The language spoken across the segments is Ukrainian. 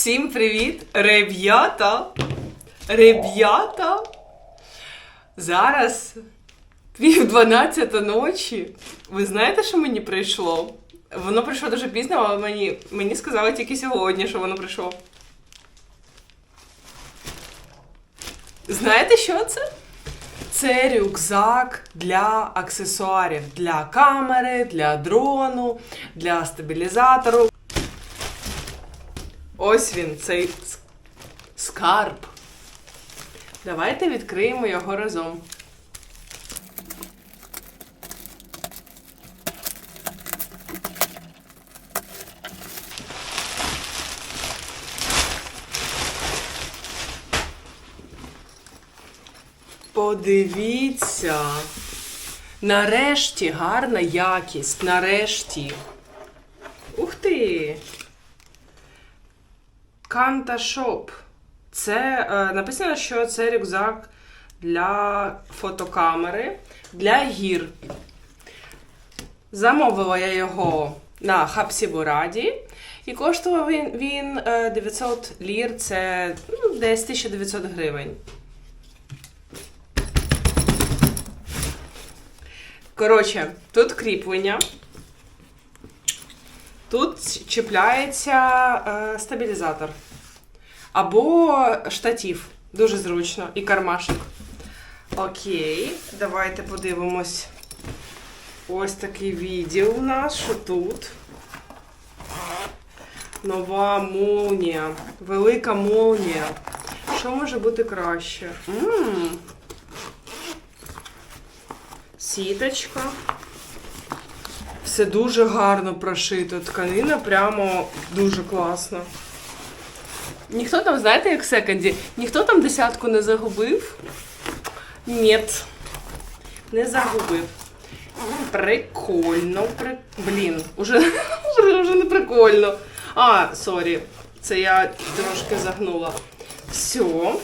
Всім привіт, ребята! Ребята! Зараз пів дванадцята ночі. Ви знаєте, що мені прийшло? Воно прийшло дуже пізно, але мені, мені сказали тільки сьогодні, що воно прийшло. Знаєте, що це? Це рюкзак для аксесуарів, для камери, для дрону, для стабілізатору. Ось він, цей скарб. Давайте відкриємо його разом. Подивіться. Нарешті гарна якість. Нарешті. Канта Шоп. Це е, написано, що це рюкзак для фотокамери, для гір. Замовила я його на Хапсібураді. І коштував він, він е, 900 лір, це ну, десь 1900 гривень. Коротше, тут кріплення. Тут чіпляється е, стабілізатор. Або штатів. Дуже зручно. І кармашок. Окей, давайте подивимось. Ось такий відділ у нас, що тут. Нова молнія. Велика молнія. Що може бути краще? М. Сіточка. Все дуже гарно прошито. Тканина прямо дуже класна. Ніхто там, знаєте, як секонді, ніхто там десятку не загубив? Ні. Не загубив. Прикольно. При... Блін, уже, уже, уже не прикольно. А, сорі. Це я трошки загнула. Все.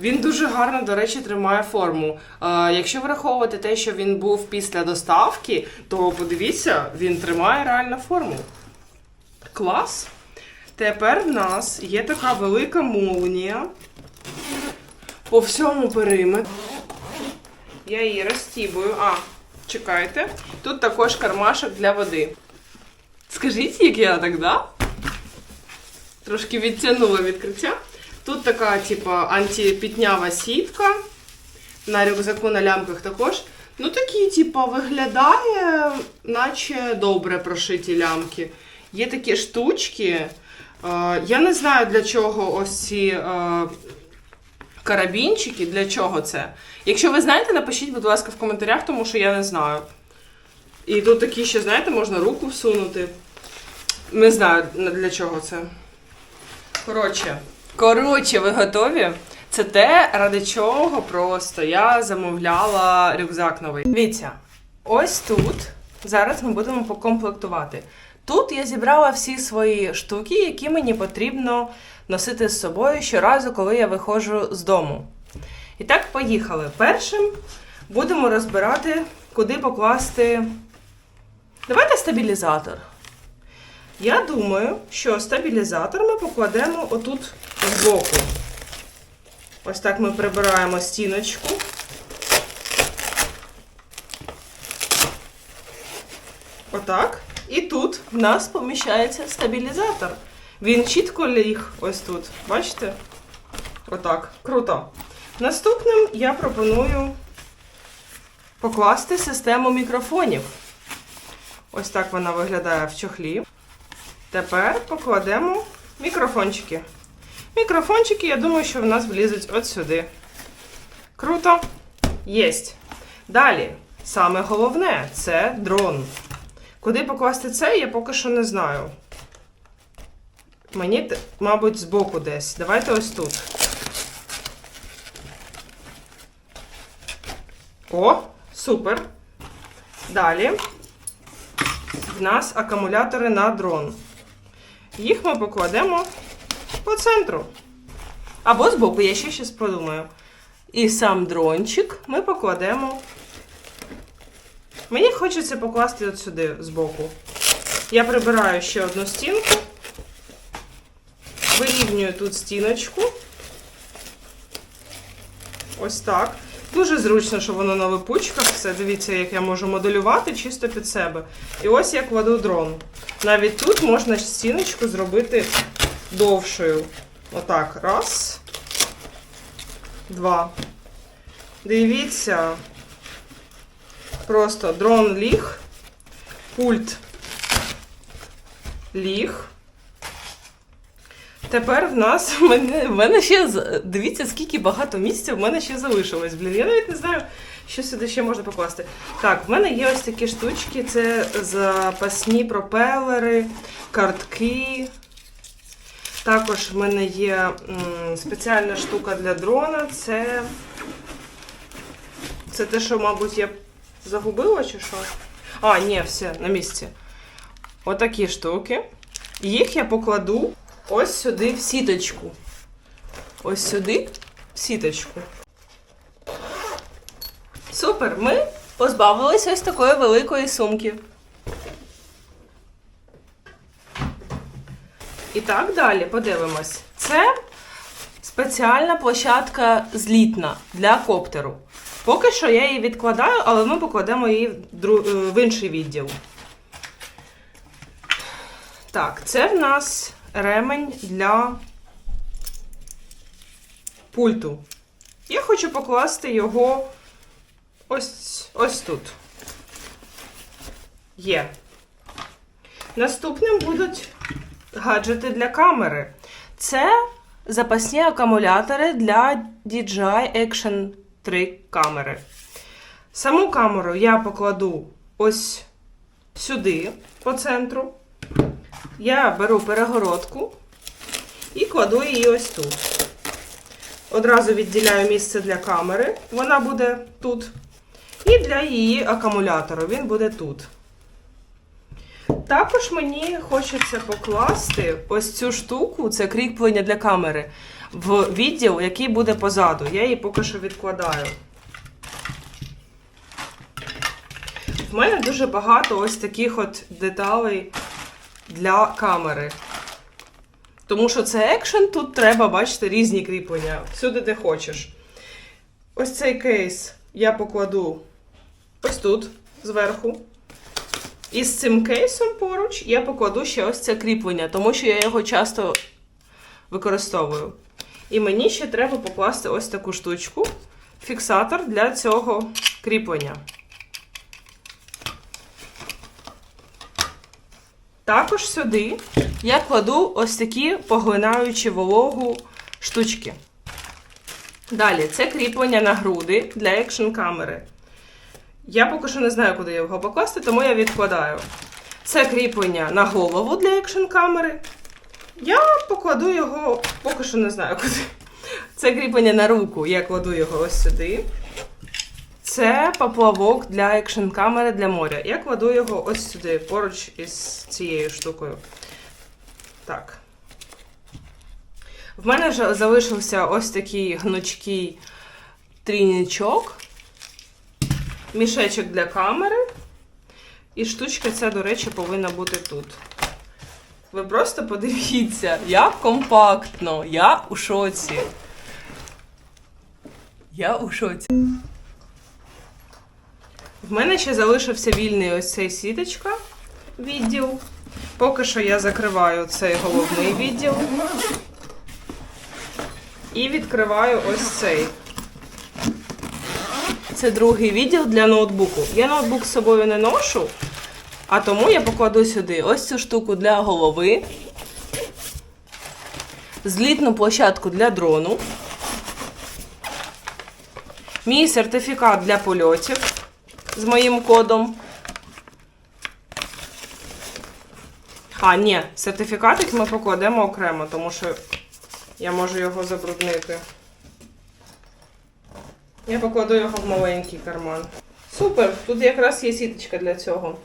Він дуже гарно, до речі, тримає форму. А, якщо враховувати те, що він був після доставки, то подивіться, він тримає реально форму. Клас. Тепер в нас є така велика молнія по всьому периметру. Я її розтібую. А, чекайте. Тут також кармашок для води. Скажіть, як я так, да? Трошки відтягнула відкриття. Тут така, типа, антипітнява сітка. На рюкзаку на лямках також. Ну, такі, типа, виглядає, наче добре прошиті лямки. Є такі штучки. Е, я не знаю, для чого ось ці е, карабінчики, для чого це. Якщо ви знаєте, напишіть, будь ласка, в коментарях, тому що я не знаю. І тут такі ще, знаєте, можна руку всунути. Не знаю, для чого це. Коротше. Коротше, ви готові? Це те, ради чого просто я замовляла рюкзак новий. Дивіться, ось тут зараз ми будемо покомплектувати. Тут я зібрала всі свої штуки, які мені потрібно носити з собою щоразу, коли я виходжу з дому. І так, поїхали. Першим будемо розбирати, куди покласти. Давайте стабілізатор. Я думаю, що стабілізатор ми покладемо отут збоку. Ось так ми прибираємо стіночку. Отак. І тут в нас поміщається стабілізатор. Він чітко ліг ось тут. Бачите? Отак. Круто. Наступним я пропоную покласти систему мікрофонів. Ось так вона виглядає в чохлі. Тепер покладемо мікрофончики. Мікрофончики, я думаю, що в нас влізуть от сюди. Круто. Єсть. Далі, саме головне це дрон. Куди покласти це, я поки що не знаю. Мені, мабуть, збоку десь. Давайте ось тут. О, супер. Далі. В нас акумулятори на дрон. Їх ми покладемо по центру. Або збоку, я ще щось подумаю. І сам дрончик ми покладемо. Мені хочеться покласти от сюди збоку. Я прибираю ще одну стінку. вирівнюю тут стіночку. Ось так. Дуже зручно, що воно на липучках. Все, дивіться, як я можу моделювати чисто під себе. І ось я кладу дрон. Навіть тут можна стіночку зробити довшою. Отак. Раз. Два. Дивіться. Просто дрон ліг. Пульт ліг. Тепер в нас в мене, в мене ще дивіться, скільки багато місця в мене ще залишилось. Блін, я навіть не знаю, що сюди ще можна покласти. Так, в мене є ось такі штучки: це запасні пропелери, картки. Також в мене є м, спеціальна штука для дрона. Це, це те, що, мабуть, я загубила чи що? А, ні, все, на місці. Отакі штуки. Їх я покладу ось сюди в сіточку. Ось сюди в сіточку. Супер! Ми позбавилися ось такої великої сумки. І так далі, подивимось. Це спеціальна площадка злітна для коптеру. Поки що я її відкладаю, але ми покладемо її е, в інший відділ. Так, це в нас ремень для пульту. Я хочу покласти його ось, ось тут. Є. Наступним будуть гаджети для камери. Це запасні акумулятори для DJI Action 3 камери. Саму камеру я покладу ось сюди, по центру. Я беру перегородку і кладу її ось тут. Одразу відділяю місце для камери, вона буде тут. І для її акумулятору він буде тут. Також мені хочеться покласти ось цю штуку, це кріплення для камери, в відділ, який буде позаду. Я її поки що відкладаю. В мене дуже багато ось таких от деталей для камери. Тому що це екшен, тут треба бачити різні кріплення, всюди де хочеш. Ось цей кейс я покладу ось тут, зверху. І з цим кейсом поруч я покладу ще ось це кріплення, тому що я його часто використовую. І мені ще треба покласти ось таку штучку, фіксатор для цього кріплення. Також сюди я кладу ось такі поглинаючі вологу штучки. Далі, це кріплення на груди для екшн камери. Я поки що не знаю, куди його покласти, тому я відкладаю. Це кріплення на голову для екшн камери. Я покладу його, поки що не знаю куди. Це кріплення на руку, я кладу його ось сюди. Це поплавок для екшн камери для моря. Я кладу його ось сюди, поруч із цією штукою. Так. В мене вже залишився ось такий гнучкий трійничок, мішечок для камери. І штучка ця, до речі, повинна бути тут. Ви просто подивіться, як компактно. Я у шоці. Я у шоці. В мене ще залишився вільний ось цей сіточка відділ. Поки що я закриваю цей головний відділ. І відкриваю ось цей. Це другий відділ для ноутбуку. Я ноутбук з собою не ношу, а тому я покладу сюди ось цю штуку для голови, злітну площадку для дрону, мій сертифікат для польотів з моїм кодом. А, ні, сертифікатик ми покладемо окремо, тому що я можу його забруднити. Я покладу його в маленький карман. Супер! Тут якраз є сіточка для цього.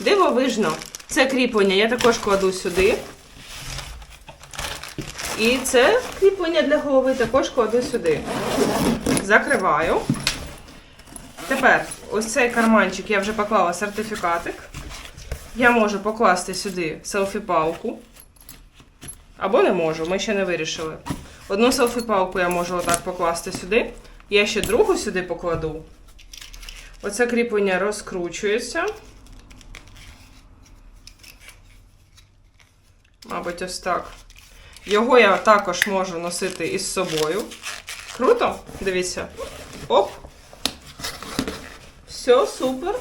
Дивовижно. Це кріплення я також кладу сюди. І це кріплення для голови також кладу сюди. Закриваю. Тепер ось цей карманчик я вже поклала сертифікатик. Я можу покласти сюди селфі-палку. Або не можу, ми ще не вирішили. Одну селфі-палку я можу отак покласти сюди. Я ще другу сюди покладу. Оце кріплення розкручується. Мабуть, ось так. Його я також можу носити із собою. Круто? Дивіться. Оп. Все, супер.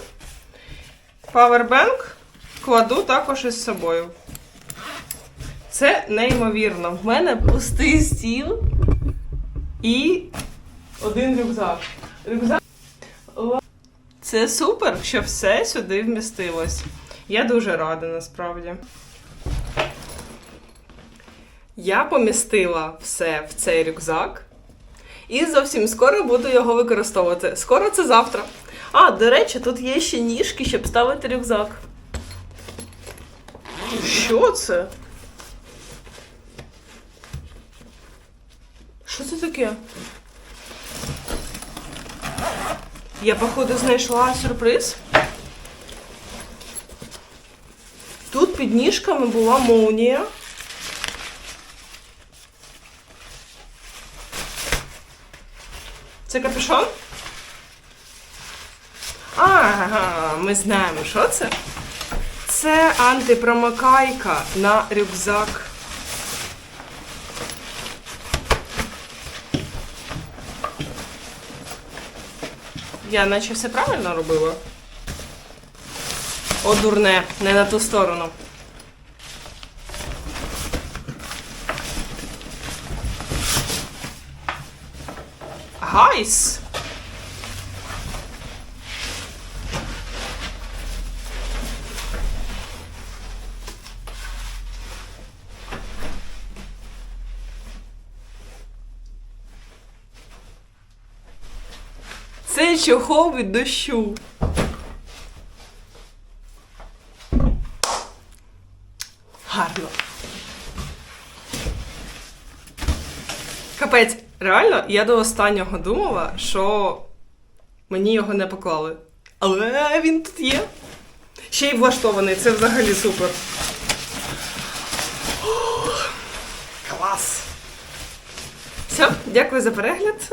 Павербенк кладу також із собою. Це неймовірно. В мене пустий стіл і один рюкзак. Рюкзак. Це супер, що все сюди вмістилось. Я дуже рада насправді. Я помістила все в цей рюкзак. І зовсім скоро буду його використовувати. Скоро це завтра. А, до речі, тут є ще ніжки, щоб ставити рюкзак. Що це? Що це таке? Я, походу, знайшла сюрприз. Тут під ніжками була молнія. Це капюшон? Ага, ми знаємо, що це. Це антипромокайка на рюкзак. Я наче все правильно робила. О, дурне, не на ту сторону. Гайс! Це чохол від дощу. Гарно. Капець, реально, я до останнього думала, що мені його не поклали. Але він тут є. Ще й влаштований, це взагалі супер. Клас! Все, дякую за перегляд.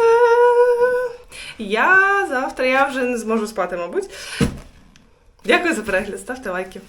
Я завтра я вже не зможу спати, мабуть. Дякую за перегляд, ставте лайки.